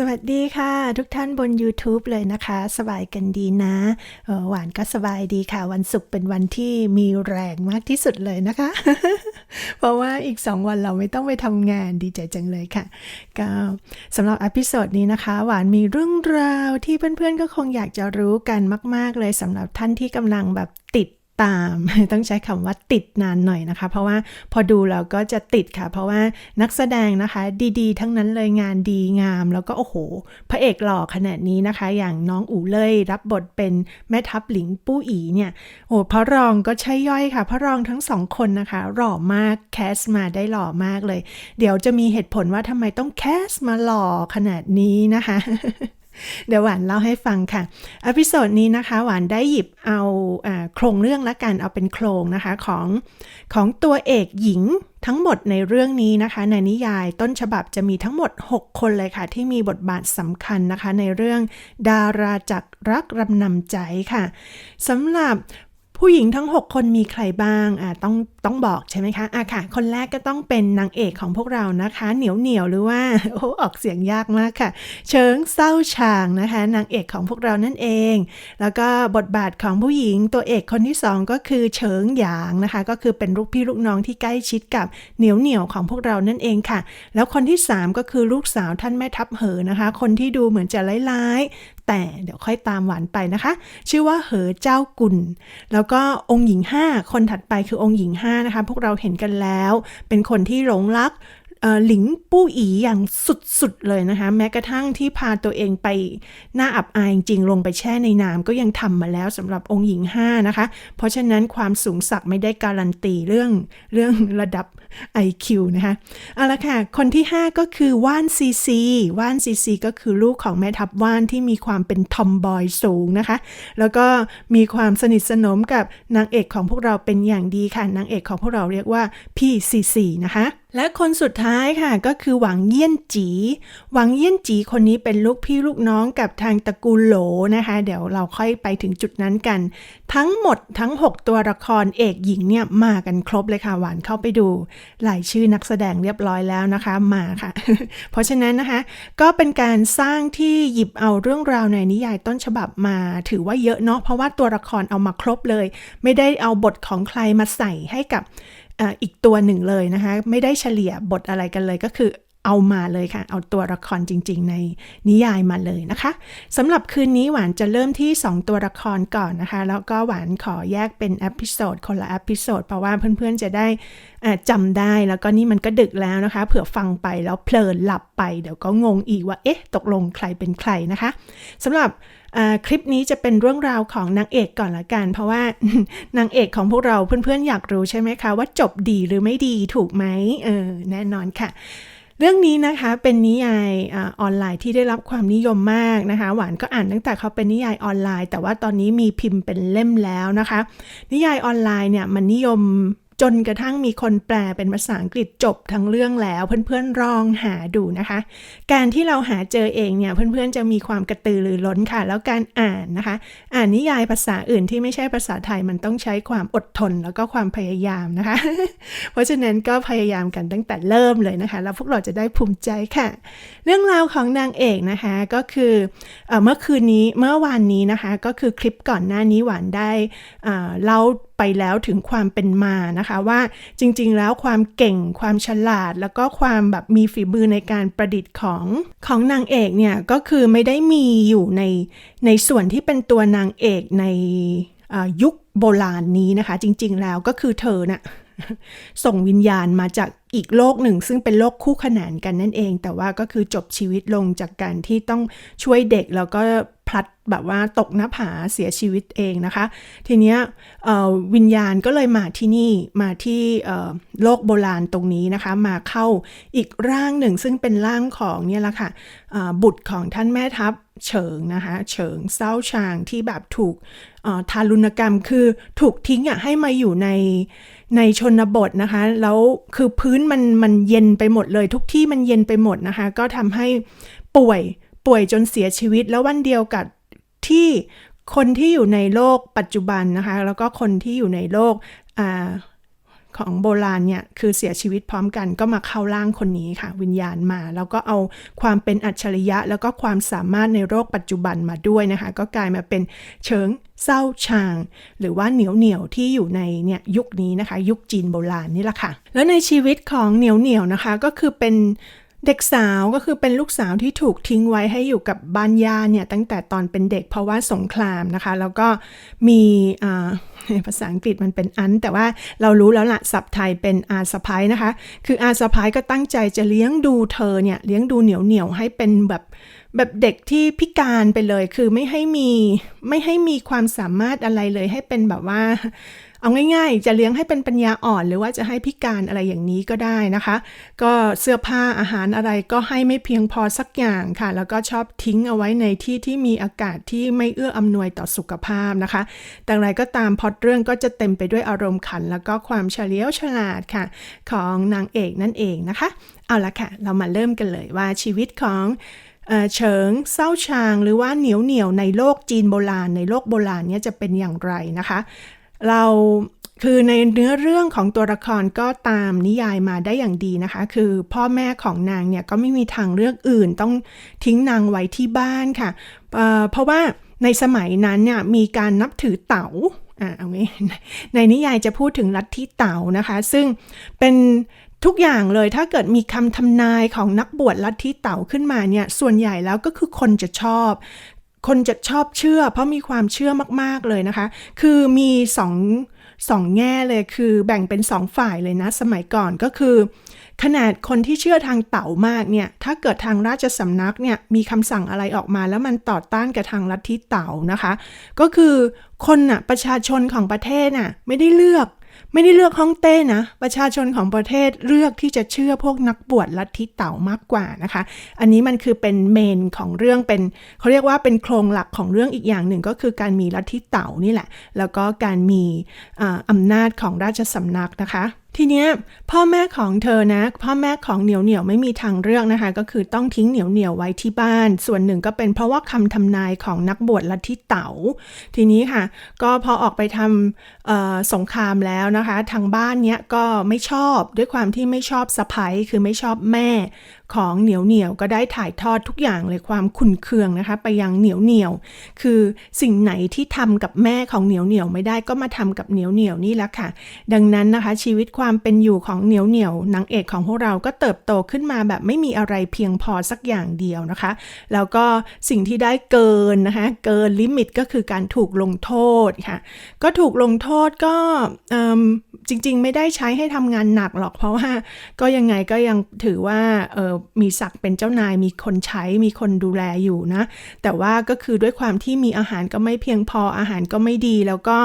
สวัสดีค่ะ ทุกท่านบน YouTube เลยนะคะ สบายกันดีนะออหวานก็สบายดีค่ะ วันศุกร์เป็นวันที่มีแรงมากที่สุดเลยนะคะ เพราะว่าอีก 2 วันเราไม่ต้องไปทำงานดีใจจังเลยค่ะ ก็สำหรับอพิโซดนี้นะคะ หวานมีเรื่องราวที่เพื่อนๆก็คงอยากจะรู้กันมาก ๆ เลยสำหรับท่านที่กำลังแบบติด ตาม ต้องใช้คำว่าติดนานหน่อยนะคะ เพราะว่าพอดูเราก็จะติดค่ะ เพราะว่านักแสดงนะคะ ดีๆ ทั้งนั้นเลยงานดีงาม แล้วก็โอ้โห พระเอกหล่อขนาดนี้นะคะ อย่างน้องอู่เล่ยรับบทเป็นแม่ทัพหลิงปู้อีเนี่ยโอ้พระรองก็ใช่ย่อยค่ะ พระรองทั้งสองคนนะคะ หล่อมากแคสมาได้หล่อมากเลย เดี๋ยวจะมีเหตุผลว่าทำไมต้องแคสมาหล่อขนาดนี้นะคะ เดี๋ยวหวานเล่าให้ฟังค่ะอพิโซดนี้นะคะหวานได้หยิบเอาอโครงเรื่องละกันเอาเป็นโครงนะคะของของตัวเอกหญิงทั้งหมดในเรื่องนี้นะคะในนิยายต้นฉบับจะมีทั้งหมด 6 คนเลยค่ะ ที่มีบทบาทสำคัญนะคะในเรื่องดาราจักรรักรำนำใจค่ะสำหรับ ผู้หญิงทั้ง 6 คนมีใครบ้างอ่าต้องต้องบอกใช่ไหมคะอะค่ะ คนแรกก็ต้องเป็นนางเอกของพวกเรานะคะ เหนียวเหนียวหรือว่าโอ้ออกเสียงยากมากค่ะ เชิงเศร้าชางนะคะนางเอกของพวกเรานั่นเอง แล้วก็บทบาทของผู้หญิงตัวเอกคนที่สองก็คือเฉิงหยางนะคะ ก็คือเป็นลูกพี่ลูกน้องที่ใกล้ชิดกับเหนียวเหนียวของพวกเรานั่นเองค่ะ แล้วคนที่สามก็คือลูกสาวท่านแม่ทัพเหอนะคะ คนที่ดูเหมือนจะร้าย แต่เดี๋ยวค่อยตามหวานไปนะคะ ชื่อว่าเหอเจ้ากุลแล้วก็องค์หญิง 5 คนถัดไปคือองค์หญิง5นะคะพวกเราเห็นกันแล้ว เป็นคนที่หลงรัก หลิงปู้อีอย่างสุดๆเลยนะคะ แม้กระทั่งที่พาตัวเองไปหน้าอับอายจริงๆลงไปแช่ในน้ำก็ยังทำมาแล้วสำหรับองค์หญิง 5 นะคะ เพราะฉะนั้นความสูงสักไม่ได้การันตีเรื่องเรื่องระดับ IQ นะคะเอาละค่ะ คนที่ 5 ก็คือว่านซีซีว่านซีซีก็คือลูกของแม่ทัพว่านที่มีความเป็นทอมบอยสูงนะคะ แล้วก็มีความสนิทสนมกับนางเอกของพวกเราเป็นอย่างดีค่ะนางเอกของพวกเราเรียกว่าพี่ซีซีนะคะและคนสุดท้ายค่ะก็คือหวังเยี่ยนจี หวังเยี่ยนจีคนนี้เป็นลูกพี่ลูกน้องกับทางตระกูลโหลนะคะ เดี๋ยวเราค่อยไปถึงจุดนั้นกัน ทั้งหมดทั้ง 6 ตัวละครเอกหญิงเนี่ยมากันครบเลยค่ะหวานเข้าไปดูรายชื่อนักแสดงเรียบร้อยแล้วนะคะมาค่ะ เพราะฉะนั้นนะคะ ก็เป็นการสร้างที่หยิบเอาเรื่องราวในนิยายต้นฉบับมา ถือว่าเยอะเนาะเพราะว่าตัวละครเอามาครบเลย ไม่ได้เอาบทของใครมาใส่ให้กับ อีกตัวหนึ่งเลยนะคะ ไม่ได้เฉลี่ยบทอะไรกันเลยก็คือ เอามาเลยค่ะ เอาตัวละครจริง ๆ ในนิยายมาเลยนะคะสำหรับคืนนี้หวานจะเริ่มที่ 2 ตัวละครก่อนนะคะ แล้วก็หวานขอแยกเป็นเอพิโซดคนละเอพิโซดเพราะว่าเพื่อนๆจะได้จำได้แล้วก็นี่มันก็ดึกแล้วนะคะ เผื่อฟังไปแล้วเพลินหลับไป เดี๋ยวก็งงอีกว่าเอ๊ะตกลงใครเป็นใครนะคะสำหรับคลิปนี้จะเป็นเรื่องราวของนางเอกก่อนละกัน เพราะว่านางเอกของพวกเราเพื่อนๆอยากรู้ใช่ไหมคะ ว่าจบดีหรือไม่ดีถูกไหมเออแน่นอนค่ะ เรื่องนี้นะคะเป็นนิยายอออนไลน์ที่ได้รับความนิยมมากนะคะ หวานก็อ่านตั้งแต่เขาเป็นนิยายออนไลน์ แต่ว่าตอนนี้มีพิมพ์เป็นเล่มแล้วนะคะ นิยายออนไลน์เนี่ยมันนิยม จนกระทั่งมีคนแปลเป็นภาษาอังกฤษจบทั้งเรื่องแล้ว เพื่อนๆลองหาดูนะคะ การที่เราหาเจอเองเนี่ยเพื่อนๆจะมีความกระตือรือร้นค่ะ แล้วการอ่านนะคะ อ่านนิยายภาษาอื่นที่ไม่ใช่ภาษาไทยมันต้องใช้ความอดทนแล้วก็ความพยายามนะคะ เพราะฉะนั้นก็พยายามกันตั้งแต่เริ่มเลยนะคะ แล้วพวกเราจะได้ภูมิใจค่ะ เรื่องราวของนางเอกนะคะก็คือเอเมื่อคืนนี้เมื่อวานนี้นะคะ ก็คือคลิปก่อนหน้านี้หวานได้เล่าไปแล้วถึงความเป็นมานะคะว่าจริงๆแล้วความเก่งความฉลาด แล้วก็ความแบบมีฝีมือในการประดิษฐ์ของของนางเอกเนี่ยก็คือไม่ได้มีอยู่ในในส่วนที่เป็นตัวนางเอกในยุคโบราณนี้นะคะ จริงๆแล้วก็คือเธอน่ะส่งวิญญาณมาจาก อีกโลกหนึ่ง ซึ่งเป็นโลกคู่ขนานกันนั่นเอง แต่ว่าก็คือจบชีวิตลงจากการที่ต้องช่วยเด็กแล้วก็พลัดแบบว่าตกหน้าผาเสียชีวิตเองนะคะ ทีเนี้ยวิญญาณก็เลยมาที่นี่มาที่โลกโบราณตรงนี้นะคะ มาเข้าอีกร่างหนึ่งซึ่งเป็นร่างของเนี่ยละค่ะอ่าบุตรของท่านแม่ทัพเฉิงนะคะ เฉิงเศร้าชางที่แบบถูกทารุณกรรมคือถูกทิ้งอะให้มาอยู่ใน ในชนบทนะคะ แล้วคือพื้นมันมันเย็นไปหมดเลย ทุกที่มันเย็นไปหมดนะคะ ก็ทำให้ป่วยป่วยจนเสียชีวิต แล้ววันเดียวกับที่คนที่อยู่ในโลกปัจจุบันนะคะ แล้วก็คนที่อยู่ในโลกอ่า ของโบราณเนี่ยคือเสียชีวิตพร้อมกันก็มาเข้าร่างคนนี้ค่ะ วิญญาณมา แล้วก็เอาความเป็นอัจฉริยะ แล้วก็ความสามารถในโรคปัจจุบันมาด้วยนะคะ ก็กลายมาเป็นเชิงเศร้าชาง หรือว่าเหนียวเหนียวที่อยู่ในเนี่ยยุคนี้นะคะ ยุคจีนโบราณนี่แหละค่ะ แล้วในชีวิตของเหนียวเหนียวนะคะก็คือเป็น เด็กสาวก็คือเป็นลูกสาวที่ถูกทิ้งไว้ให้อยู่กับบ้านย่าเนี่ยตั้งแต่ตอนเป็นเด็กเพราะว่าสงครามนะคะ แล้วก็มีภาษาอังกฤษมันเป็นอัน แต่ว่าเรารู้แล้วละศัพท์ไทยเป็นอาสะพายนะคะ คืออาสะพายก็ตั้งใจจะเลี้ยงดูเธอเนี่ยเลี้ยงดูเหนียวเหนียวให้เป็นแบบแบบเด็กที่พิการไปเลย คือไม่ให้มีไม่ให้มีความสามารถอะไรเลยให้เป็นแบบว่า เอาง่ายๆ จะเลี้ยงให้เป็นปัญญาอ่อน หรือว่าจะให้พิการอะไรอย่างนี้ก็ได้นะคะ ก็เสื้อผ้าอาหารอะไรก็ให้ไม่เพียงพอสักอย่างค่ะ แล้วก็ชอบทิ้งเอาไว้ในที่ที่มีอากาศที่ไม่เอื้ออำนวยต่อสุขภาพนะคะ แต่ไรก็ตามพอดเรื่องก็จะเต็มไปด้วยอารมณ์ขัน แล้วก็ความเฉลียวฉลาดค่ะ ของนางเอกนั่นเองนะคะ เอาละค่ะ เรามาเริ่มกันเลยว่าชีวิตของเอ่อเฉิงเศร้าชางหรือว่าเหนียวเหนียวในโลกจีนโบราณในโลกโบราณเนี่ยจะเป็นอย่างไรนะคะ เราคือในเนื้อเรื่องของตัวละครก็ตามนิยายมาได้อย่างดีนะคะ คือพ่อแม่ของนางเนี่ยก็ไม่มีทางเลือกอื่นต้องทิ้งนางไว้ที่บ้านค่ะเเพราะว่าในสมัยนั้นเนี่ยมีการนับถือเต๋าอ่าเอางี้ในนิยายจะพูดถึงลัทธิเต๋านะคะ ซึ่งเป็นทุกอย่างเลยถ้าเกิดมีคำทำนายของนักบวชลัทธิเต๋าขึ้นมาเนี่ยส่วนใหญ่แล้วก็คือคนจะชอบ คนจะชอบเชื่อ เพราะมีความเชื่อมากๆเลยนะคะ คือมีสองสองแง่เลยคือแบ่งเป็นสองฝ่ายเลยนะ สมัยก่อนก็คือ ขนาดคนที่เชื่อทางเต๋ามากเนี่ย ถ้าเกิดทางราชสำนักเนี่ยมีคำสั่งอะไรออกมา แล้วมันต่อต้านกับทางลัทธิเต๋านะคะ ก็คือคนน่ะประชาชนของประเทศน่ะไม่ได้เลือก ไม่ได้เลือกฮ่องเต้นะ ประชาชนของประเทศเลือกที่จะเชื่อพวกนักบวชลัทธิเต่ามากกว่านะคะ อันนี้มันคือเป็นเมนของเรื่องเป็นเขาเรียกว่าเป็นโครงหลักของเรื่องอีกอย่างหนึ่งก็คือการมีลัทธิเต่านี่แหละ แล้วก็การมีออำนาจของราชสำนักนะคะ ทีเนี้ยพ่อแม่ของเธอนะ พ่อแม่ของเหนียวเหนียวไม่มีทางเลือกนะคะ ก็คือต้องทิ้งเหนียวเหนียวไว้ที่บ้าน ส่วนหนึ่งก็เป็นเพราะว่าคำทำนายของนักบวชลัทธิเต๋าทีนี้ค่ะ ก็พอออกไปทำสงครามแล้วนะคะ ทางบ้านเนี้ยก็ไม่ชอบด้วยความที่ไม่ชอบสะพ้ยคือไม่ชอบแม่ ของเหนียวเหนียวก็ได้ถ่ายทอดทุกอย่างเลยความขุนเคืองนะคะ ไปยังเหนียวเหนียว คือสิ่งไหนที่ทำกับแม่ของเหนียวเหนียวไม่ได้ก็มาทำกับเหนียวเหนียวนี่แหละค่ะ ดังนั้นนะคะ ชีวิตความเป็นอยู่ของเหนียวเหนียวนางเอกของพวกเราก็เติบโตขึ้นมาแบบไม่มีอะไรเพียงพอสักอย่างเดียวนะคะ แล้วก็สิ่งที่ได้เกินนะคะ เกินลิมิตก็คือการถูกลงโทษค่ะ ก็ถูกลงโทษก็จริง ๆ ไม่ได้ใช้ให้ทำงานหนักหรอกเพราะว่าก็ยังไงก็ยังถือว่าเออมีศักดิ์เป็นเจ้านาย มีคนใช้ มีคนดูแลอยู่นะ แต่ว่าก็คือด้วยความที่มีอาหารก็ไม่เพียงพออาหารก็ไม่ดี แล้วก็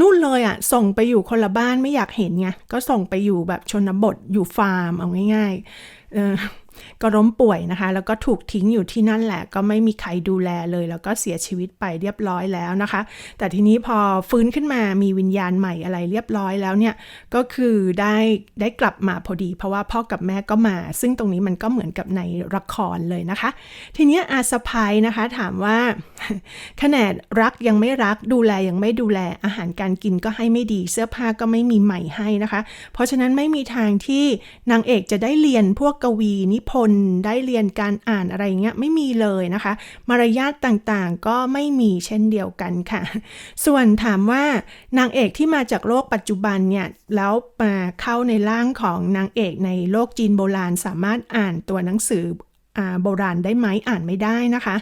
นู่นเลยอะ่ะส่งไปอยู่คนละบ้านไม่อยากเห็นไงก็ส่งไปอยู่แบบชนบทอยู่ฟาร์มเอาง่ายๆ ก็ล้มป่วยนะคะ แล้วก็ถูกทิ้งอยู่ที่นั่นแหละ ก็ไม่มีใครดูแลเลย แล้วก็เสียชีวิตไปเรียบร้อยแล้วนะคะ แต่ทีนี้พอฟื้นขึ้นมามีวิญญาณใหม่อะไรเรียบร้อยแล้วเนี่ยก็คือได้ได้กลับมาพอดี เพราะว่าพ่อกับแม่ก็มา ซึ่งตรงนี้มันก็เหมือนกับในละครเลยนะคะ ทีนี้อาสะพายนะคะถามว่าขนาดรักยังไม่รักดูแลยังไม่ดูแลอาหารการกินก็ให้ไม่ดีเสื้อผ้าก็ไม่มีใหม่ให้นะคะ เพราะฉะนั้นไม่มีทางที่นางเอกจะได้เรียนพวกกวีนิพนธ์ได้เรียนการอ่านอะไรเงี้ยไม่มีเลยนะคะ มารยาทต่างๆก็ไม่มีเช่นเดียวกันค่ะ ส่วนถามว่านางเอกที่มาจากโลกปัจจุบันเนี่ยแล้วมาเข้าในร่างของนางเอกในโลกจีนโบราณ สามารถอ่านตัวหนังสือโบราณได้ไหมอ่านไม่ได้นะคะ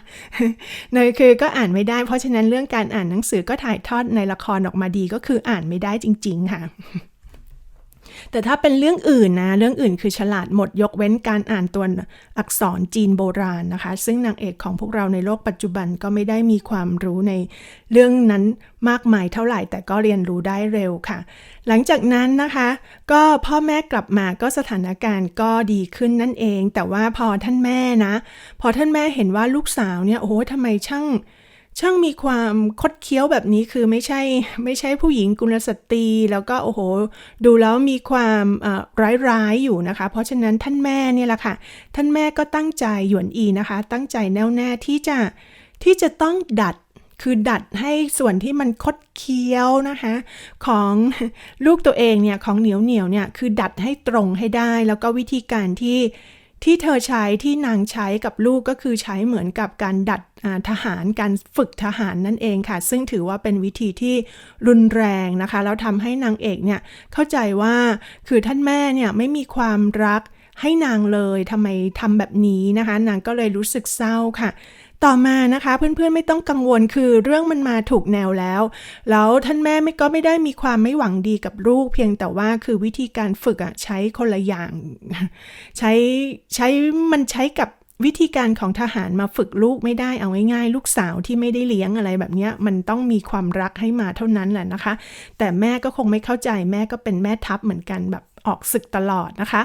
เนยคือก็อ่านไม่ได้ เพราะฉะนั้นเรื่องการอ่านหนังสือก็ถ่ายทอดในละครออกมาดีก็คืออ่านไม่ได้จริง ๆ ค่ะ แต่ถ้าเป็นเรื่องอื่นนะ เรื่องอื่นคือฉลาดหมดยกเว้นการอ่านตัวอักษรจีนโบราณนะคะ ซึ่งนางเอกของพวกเราในโลกปัจจุบันก็ไม่ได้มีความรู้ในเรื่องนั้นมากมายเท่าไหร่แต่ก็เรียนรู้ได้เร็วค่ะ หลังจากนั้นนะคะ ก็พ่อแม่กลับมาก็สถานการณ์ก็ดีขึ้นนั่นเอง แต่ว่าพอท่านแม่นะ พอท่านแม่เห็นว่าลูกสาวเนี่ยโอ้โหทำไมช่าง ช่างมีความคดเคี้ยวแบบนี้คือไม่ใช่ไม่ใช่ผู้หญิงกุลสตรี แล้วก็โอ้โห ดูแล้วมีความร้ายร้ายๆอยู่นะคะ เพราะฉะนั้นท่านแม่เนี่ยแหละค่ะ ท่านแม่ก็ตั้งใจหยวนอีนะคะ ตั้งใจแน่วแน่ที่จะที่จะต้องดัดคือดัดให้ส่วนที่มันคดเคี้ยวนะคะ ของลูกตัวเองเนี่ยของเหนียวเหนียวเนี่ยคือดัดให้ตรงให้ได้ แล้วก็วิธีการที่ ที่เธอใช้ที่นางใช้กับลูกก็คือใช้เหมือนกับการดัดทหารการฝึกทหารนั่นเองค่ะ ซึ่งถือว่าเป็นวิธีที่รุนแรงนะคะ แล้วทำให้นางเอกเนี่ยเข้าใจว่าคือท่านแม่เนี่ยไม่มีความรักให้นางเลยทำไมทำแบบนี้นะคะ นางก็เลยรู้สึกเศร้าค่ะ ต่อมานะคะเพื่อนๆไม่ต้องกังวลคือเรื่องมันมาถูกแนวแล้ว แล้วท่านแม่ไม่ก็ไม่ได้มีความไม่หวังดีกับลูก เพียงแต่ว่าคือวิธีการฝึกอะใช้คนละอย่าง ใช้ใช้มันใช้กับวิธีการของทหารมาฝึกลูกไม่ได้เอาง่ายๆ ลูกสาวที่ไม่ได้เลี้ยงอะไรแบบนี้มันต้องมีความรักให้มาเท่านั้นแหละนะคะ แต่แม่ก็คงไม่เข้าใจแม่ก็เป็นแม่ทัพเหมือนกันแบบ ออกศึกตลอดนะคะ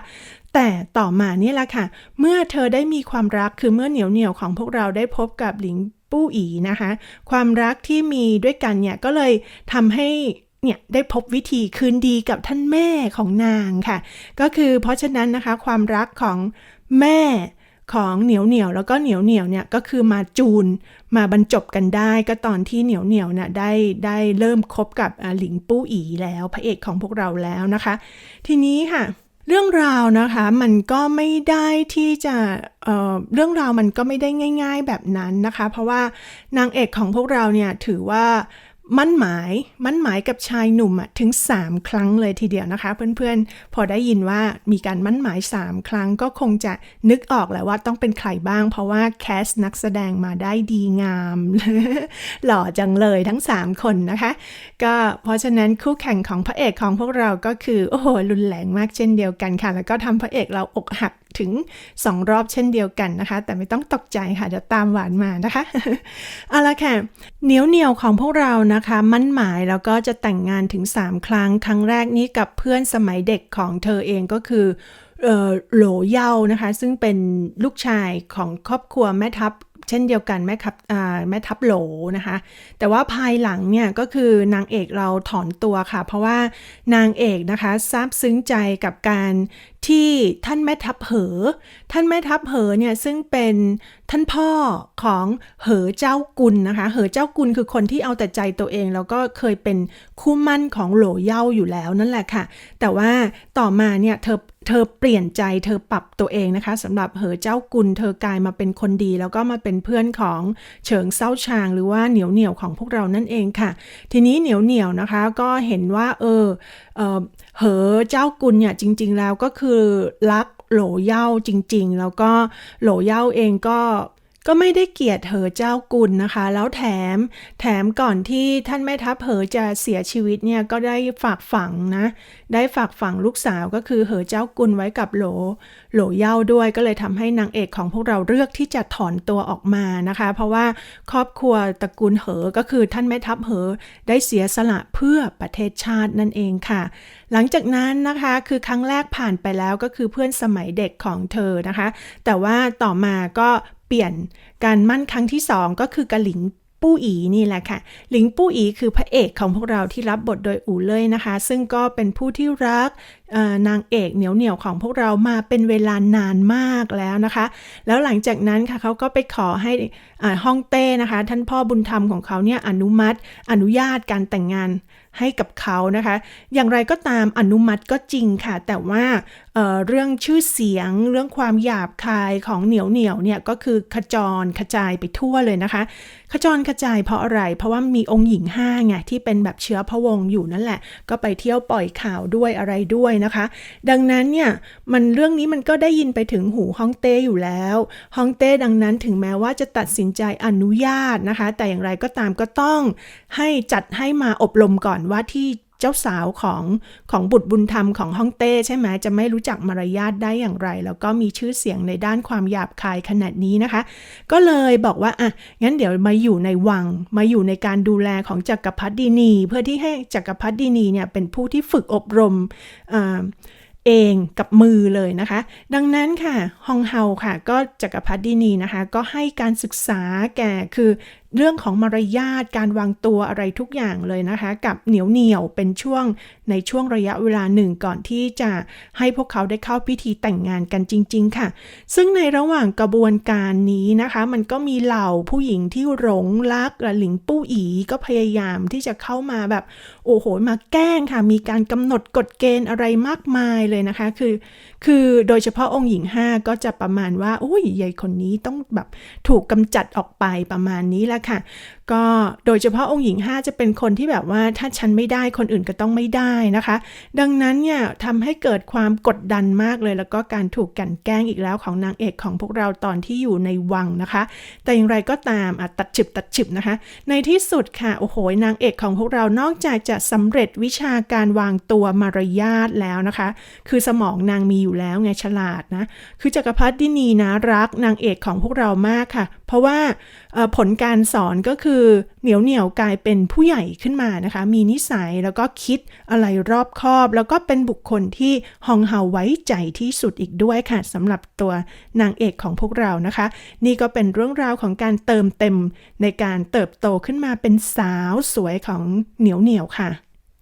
แต่ต่อมานี่แหละค่ะ เมื่อเธอได้มีความรักคือเมื่อเหนียวเหนียวของพวกเราได้พบกับหลิงปู้อีนะคะ ความรักที่มีด้วยกันเนี่ยก็เลยทำให้เนี่ยได้พบวิธีคืนดีกับท่านแม่ของนางค่ะ ก็คือเพราะฉะนั้นนะคะความรักของแม่ ของเหนียวเหนียวแล้วก็เหนียวเหนียวเนี่ยก็คือมาจูนมาบรรจบกันได้ก็ตอนที่เหนียวเหนียวเนี่ยได้ได้เริ่มคบกับหลิงปู้อีแล้วพระเอกของพวกเราแล้วนะคะ ทีนี้ค่ะเรื่องราวนะคะมันก็ไม่ได้ที่จะเเรื่องราวมันก็ไม่ได้ง่าย ๆแบบนั้นนะคะ เพราะว่านางเอกของพวกเราเนี่ยถือว่า มั่นหมายมั่นหมายกับชายหนุ่มถึง 3 ครั้งเลยทีเดียวนะคะ เพื่อนๆ พอได้ยินว่ามีการมั่นหมาย 3 ครั้งก็คงจะนึกออกแหละว่าต้องเป็นใครบ้าง เพราะว่าแคสนักแสดงมาได้ดีงาม หล่อจังเลยทั้ง 3 คนนะคะ ก็เพราะฉะนั้นคู่แข่งของพระเอกของพวกเราก็คือ โอ้โหรุนแรงมากเช่นเดียวกันค่ะ แล้วก็ทำพระเอกเราอกหัก ถึง 2 รอบเช่นเดียวกันนะคะ แต่ไม่ต้องตกใจค่ะ เดี๋ยวตามหวานมานะคะ เอาละค่ะเหนียวเหนียวของพวกเรานะคะ มั่นหมายแล้วก็จะแต่งงานถึง 3 ครั้ง ครั้งแรกนี้กับเพื่อนสมัยเด็กของเธอเองก็คือโหลเย่านะคะ ซึ่งเป็นลูกชายของครอบครัวแม่ทัพเช่นเดียวกันแม่ทัพอ่าแม่ทัพโหลนะคะ แต่ว่าภายหลังเนี่ยก็คือนางเอกเราถอนตัวค่ะ เพราะว่านางเอกนะคะซาบซึ้งใจกับการ ที่ท่านแม่ทัพเหอ ท่านแม่ทัพเหอเนี่ยซึ่งเป็นท่านพ่อของเหอเจ้ากุลนะคะ เหอเจ้ากุลคือคนที่เอาแต่ใจตัวเอง แล้วก็เคยเป็นคู่มั่นของโหลเย่าอยู่แล้วนั่นแหละค่ะ แต่ว่าต่อมาเนี่ยเธอเธอเปลี่ยนใจเธอปรับตัวเองนะคะสำหรับเหอเจ้ากุลเธอกลายมาเป็นคนดี แล้วก็มาเป็นเพื่อนของเฉิงเซาชาง หรือว่าเหนียวเหนียวของพวกเรานั่นเองค่ะ ทีนี้เหนียวเหนียวนะคะก็เห็นว่าเออเออ เหอเจ้ากุลเนี่ยจริง ๆ แล้วก็คือรักโหลเย่าจริง ๆ แล้วก็โหลเย่าเองก็ ก็ไม่ได้เกลียดเหอเจ้ากุลนะคะ แล้วแถมแถมก่อนที่ท่านแม่ทัพเหอจะเสียชีวิตเนี่ยก็ได้ฝากฝังนะ ได้ฝากฝังลูกสาวก็คือเหอเจ้ากุลไว้กับโหลโหลเย่าด้วยก็เลยทำให้นางเอกของพวกเราเลือกที่จะถอนตัวออกมานะคะ เพราะว่าครอบครัวตระกูลเหอก็คือท่านแม่ทัพเหอได้เสียสละเพื่อประเทศชาตินั่นเองค่ะ หลังจากนั้นนะคะคือครั้งแรกผ่านไปแล้วก็คือเพื่อนสมัยเด็กของเธอนะคะ แต่ว่าต่อมาก็ ปลี่ยนการมั่นครั้งที่สองก็คือกะหลิงปู้อีนี่แหละค่ะ หลิงปู้อีคือพระเอกของพวกเราที่รับบทโดยอู่เล่ยนะคะ ซึ่งก็เป็นผู้ที่รักนางเอกเหนียวเหนียวของพวกเรามาเป็นเวลานานมากแล้วนะคะ แล้วหลังจากนั้นค่ะเขาก็ไปขอให้ฮ่องเต้นะคะ ท่านพ่อบุญธรรมของเขาเนี่ยอนุมัติอนุญาตการแต่งงานให้กับเขานะคะ อย่างไรก็ตามอนุมัติก็จริงค่ะ แต่ว่าเเรื่องชื่อเสียง เรื่องความหยาบคายของเหนียวเหนียวเนี่ยก็คือขจรกระจายไปทั่วเลยนะคะ ขจรกระจายเพราะอะไร เพราะว่ามีองค์หญิงห้าไงที่เป็นแบบเชื้อพระวงศ์อยู่นั่นแหละ ก็ไปเที่ยวปล่อยข่าวด้วยอะไรด้วยนะคะ ดังนั้นเนี่ยมันเรื่องนี้มันก็ได้ยินไปถึงหูฮ่องเต้อยู่แล้วฮ่องเต้ดังนั้นถึงแม้ว่าจะตัดสินใจอนุญาตนะคะ แต่อย่างไรก็ตามก็ต้องให้จัดให้มาอบรมก่อนว่าที่เจ้าสาวของของบุตรบุญธรรมของฮ่องเต้ใช่ไหมจะไม่รู้จักมารยาทได้อย่างไร แล้วก็มีชื่อเสียงในด้านความหยาบคายขนาดนี้นะคะ ก็เลยบอกว่าอะงั้นเดี๋ยวมาอยู่ในวัง มาอยู่ในการดูแลของจักรพรรดินี เพื่อที่ให้จักรพรรดินีเนี่ยเป็นผู้ที่ฝึกอบรมอ่าเองกับมือเลยนะคะ ดังนั้นค่ะฮองเฮาค่ะ ก็จักรพรรดินีนะคะ ก็ให้การศึกษาแก่คือ เรื่องของมารยาทการวางตัวอะไรทุกอย่างเลยนะคะ กับเหนียวเหนียวเป็นช่วงในช่วงระยะเวลาหนึ่งก่อนที่จะให้พวกเขาได้เข้าพิธีแต่งงานกันจริง ๆ ค่ะ ซึ่งในระหว่างกระบวนการนี้นะคะ มันก็มีเหล่าผู้หญิงที่หลงรักหลิงปู้อีก็พยายามที่จะเข้ามาแบบโอ้โหมาแกล้งค่ะ มีการกำหนดกฎเกณฑ์อะไรมากมายเลยนะคะ คือ คือโดยเฉพาะองค์หญิงห้าก็จะประมาณว่า อุ้ยยายคนนี้ต้องแบบถูกกำจัดออกไปประมาณนี้แหละค่ะก็โดยเฉพาะองค์หญิงห้าจะเป็นคนที่แบบว่าถ้าฉันไม่ได้คนอื่นก็ต้องไม่ได้นะคะ ดังนั้นเนี่ยทำให้เกิดความกดดันมากเลย แล้วก็การถูกกันแกล้งอีกแล้วของนางเอกของพวกเราตอนที่อยู่ในวังนะคะ แต่อย่างไรก็ตามอะตัดฉิบตัดฉิบนะคะ ในที่สุดค่ะโอ้โหนางเอกของพวกเรานอกจากจะสำเร็จวิชาการวางตัวมารยาทแล้วนะคะ คือสมองนางมีอยู่แล้วไงฉลาดนะคือจักรพรรดินีนะรักนางเอกของพวกเรามากค่ะ เพราะว่าผลการสอนก็คือเหนียวเหนียวกลายเป็นผู้ใหญ่ขึ้นมานะคะ มีนิสัยแล้วก็คิดอะไรรอบคอบ แล้วก็เป็นบุคคลที่ฮองเฮาไว้ใจที่สุดอีกด้วยค่ะสำหรับตัวนางเอกของพวกเรานะคะ นี่ก็เป็นเรื่องราวของการเติมเต็มในการเติบโตขึ้นมาเป็นสาวสวยของเหนียวเหนียวค่ะ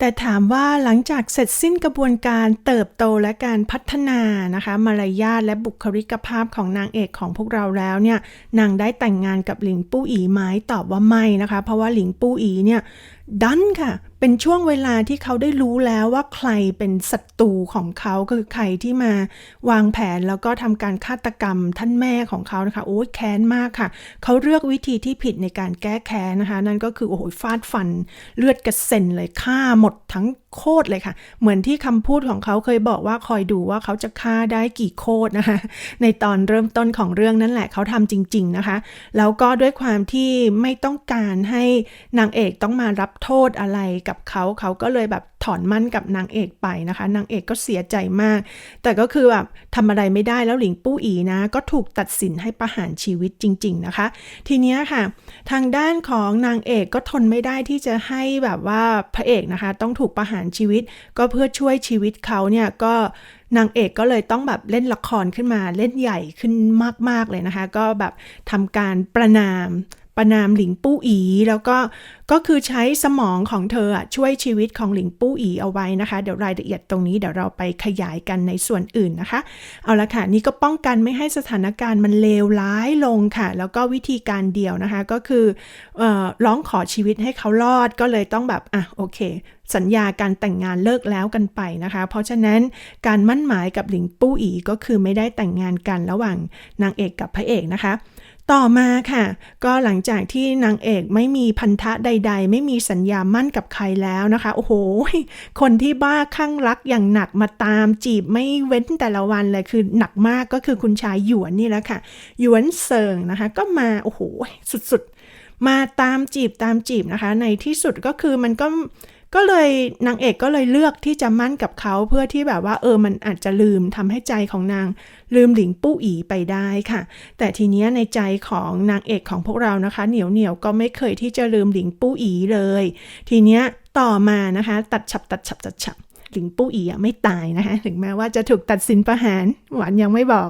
แต่ถามว่าหลังจากเสร็จสิ้นกระบวนการเติบโตและการพัฒนานะคะ มารยาทและบุคลิกภาพของนางเอกของพวกเราแล้วเนี่ยนางได้แต่งงานกับหลิงปู้อีไหมตอบว่าไม่นะคะ เพราะว่าหลิงปู้อีเนี่ย ดันค่ะ เป็นช่วงเวลาที่เขาได้รู้แล้วว่าใครเป็นศัตรูของเขาคือใครที่มาวางแผนแล้วก็ทำการฆาตกรรมท่านแม่ของเขานะคะ โอ้ยแค้นมากค่ะ เขาเลือกวิธีที่ผิดในการแก้แค้นนะคะ นั่นก็คือโอ้โหฟาดฟัน เลือดกระเซ็นเลยฆ่าหมดทั้งโคตรเลยค่ะ เหมือนที่คำพูดของเขาเคยบอกว่าคอยดูว่าเขาจะฆ่าได้กี่โคตรนะคะ ในตอนเริ่มต้นของเรื่องนั่นแหละเขาทำจริง ๆนะคะ แล้วก็ด้วยความที่ไม่ต้องการให้นางเอกต้องมารับโทษอะไรกับเขาเขาก็เลยแบบถอนมั่นกับนางเอกไปนะคะ นางเอกก็เสียใจมาก แต่ก็คือแบบทำอะไรไม่ได้แล้วหลิงปู้อีนะ ก็ถูกตัดสินให้ประหารชีวิตจริง ๆนะคะ ทีนี้ค่ะ ทางด้านของนางเอกก็ทนไม่ได้ที่จะให้แบบว่าพระเอกนะคะ ต้องถูกประหารชีวิต ก็เพื่อช่วยชีวิตเขาเนี่ยก็นางเอกก็เลยต้องแบบเล่นละครขึ้นมาเล่นใหญ่ขึ้นมาก ๆ เลยนะคะ ก็แบบทำการประนาม ประนามหลิงปู้อี แล้วก็ก็คือใช้สมองของเธอช่วยชีวิตของหลิงปู้อีเอาไว้นะคะ เดี๋ยวรายละเอียดตรงนี้เดี๋ยวเราไปขยายกันในส่วนอื่นนะคะ เอาละค่ะ นี่ก็ป้องกันไม่ให้สถานการณ์มันเลวร้ายลงค่ะ แล้วก็วิธีการเดียวนะคะก็คือออร้องขอชีวิตให้เขารอดก็เลยต้องแบบอะโอเค สัญญาการแต่งงานเลิกแล้วกันไปนะคะ เพราะฉะนั้นการมั่นหมายกับหลิงปู้อีก็คือไม่ได้แต่งงานกันระหว่างนางเอกกับพระเอกนะคะ ต่อมาค่ะ ก็หลังจากที่นางเอกไม่มีพันธะใด ๆ ไม่มีสัญญามั่นกับใครแล้วนะคะ โอ้โห คนที่บ้าคลั่งรักอย่างหนักมาตามจีบไม่เว้นแต่ละวันเลยคือหนักมากก็คือคุณชายหยวนนี่แหละค่ะ หยวนเซิงนะคะ ก็มาโอ้โหสุดๆ มาตามจีบตามจีบนะคะ ในที่สุดก็คือมันก็ ก็เลยนางเอกก็เลยเลือกที่จะมั่นกับเขาเพื่อที่แบบว่าเออมันอาจจะลืมทำให้ใจของนางลืมหลิงปู้อีไปได้ค่ะ แต่ทีเนี้ยในใจของนางเอกของพวกเรานะคะ เหนียวเหนียวก็ไม่เคยที่จะลืมหลิงปู้อีเลย ทีเนี้ยต่อมานะคะ ตัดฉับตัดฉับตัดฉับ หลิงปู้อีไม่ตายนะคะถึงแม้ว่าจะถูกตัดสินประหาร หวานยังไม่บอก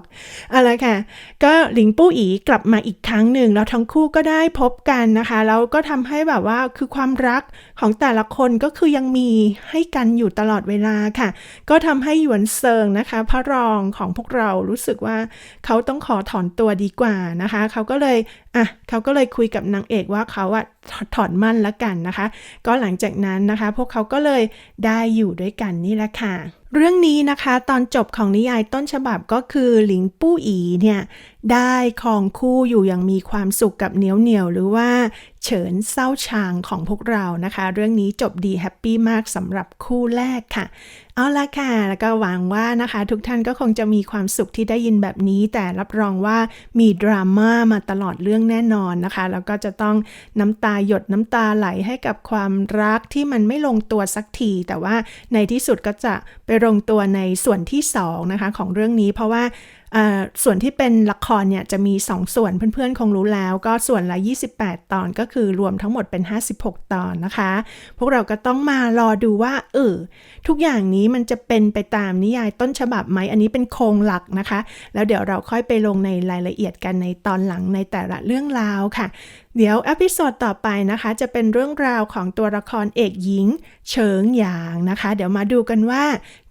เอะไรค่ะ ก็หลิงปู้อีกลับมาอีกครั้งหนึ่งแล้วทั้งคู่ก็ได้พบกันนะคะแล้วก็ทำให้แบบว่าคือความรักของแต่ละคนก็คือยังมีให้กันอยู่ตลอดเวลาค่ะ ก็ทำให้หยวนเซิงนะคะ พระรองของพวกเรารู้สึกว่าเขาต้องขอถอนตัวดีกว่านะคะ เขาก็เลยอะเขาก็เลยคุยกับนางเอกว่าเขาอะถอนมั่นแล้วกันนะคะ ก็หลังจากนั้นนะคะ พวกเขาก็เลยได้อยู่ด้วยกันนี่แหละค่ะ เรื่องนี้นะคะตอนจบของนิยายต้นฉบับก็คือหลิงปู้อีเนี่ยได้ครองคู่อยู่อย่างมีความสุขกับเหนียวเหนียวหรือว่าเฉินเศร้าชางของพวกเรานะคะ เรื่องนี้จบดีแฮปปี้มากสำหรับคู่แรกค่ะเอาละค่ะ แล้วก็หวังว่านะคะ ทุกท่านก็คงจะมีความสุขที่ได้ยินแบบนี้ แต่รับรองว่ามีดราม่ามาตลอดเรื่องแน่นอนนะคะ แล้วก็จะต้องน้ำตาหยดน้ำตาไหลให้กับความรักที่มันไม่ลงตัวสักที แต่ว่าในที่สุดก็จะไปลงตัวในส่วนที่2นะคะของเรื่องนี้ เพราะว่าส่วนที่เป็นละครเนี่ยจะมี 2 ส่วนเพื่อนๆ คงรู้แล้ว ก็ส่วนละ 28 ตอนก็คือรวมทั้งหมดเป็น 56 ตอนนะคะ พวกเราก็ต้องมารอดูว่าเออทุกอย่างนี้มันจะเป็นไปตามนิยายต้นฉบับไหม อันนี้เป็นโครงหลักนะคะ แล้วเดี๋ยวเราค่อยไปลงในรายละเอียดกันในตอนหลังในแต่ละเรื่องราวค่ะ เดี๋ยวอพิโซดต่อไปนะคะ จะเป็นเรื่องราวของตัวละครเอกหญิง เฉิงหยางนะคะ เดี๋ยวมาดูกันว่า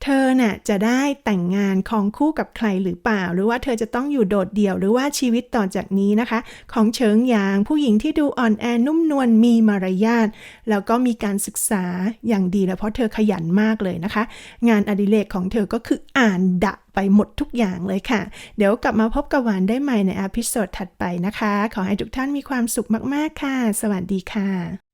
เธอน่ะจะได้แต่งงานครองคู่กับใครหรือเปล่า หรือว่าเธอจะต้องอยู่โดดเดี่ยวหรือว่าชีวิตต่อจากนี้นะคะ ของเฉิงหยางผู้หญิงที่ดูอ่อนแอนุ่มนวลมีมารยาทแล้วก็มีการศึกษาอย่างดีแล้วเพราะเธอขยันมากเลยนะคะ งานอดิเรกของเธอก็คืออ่านดะ ไปหมดทุกอย่างเลยค่ะ เดี๋ยวกลับมาพบกับหวานได้ใหม่ในอพิโซดถัดไปนะคะ ขอให้ทุกท่านมีความสุขมาก ๆ ค่ะ สวัสดีค่ะ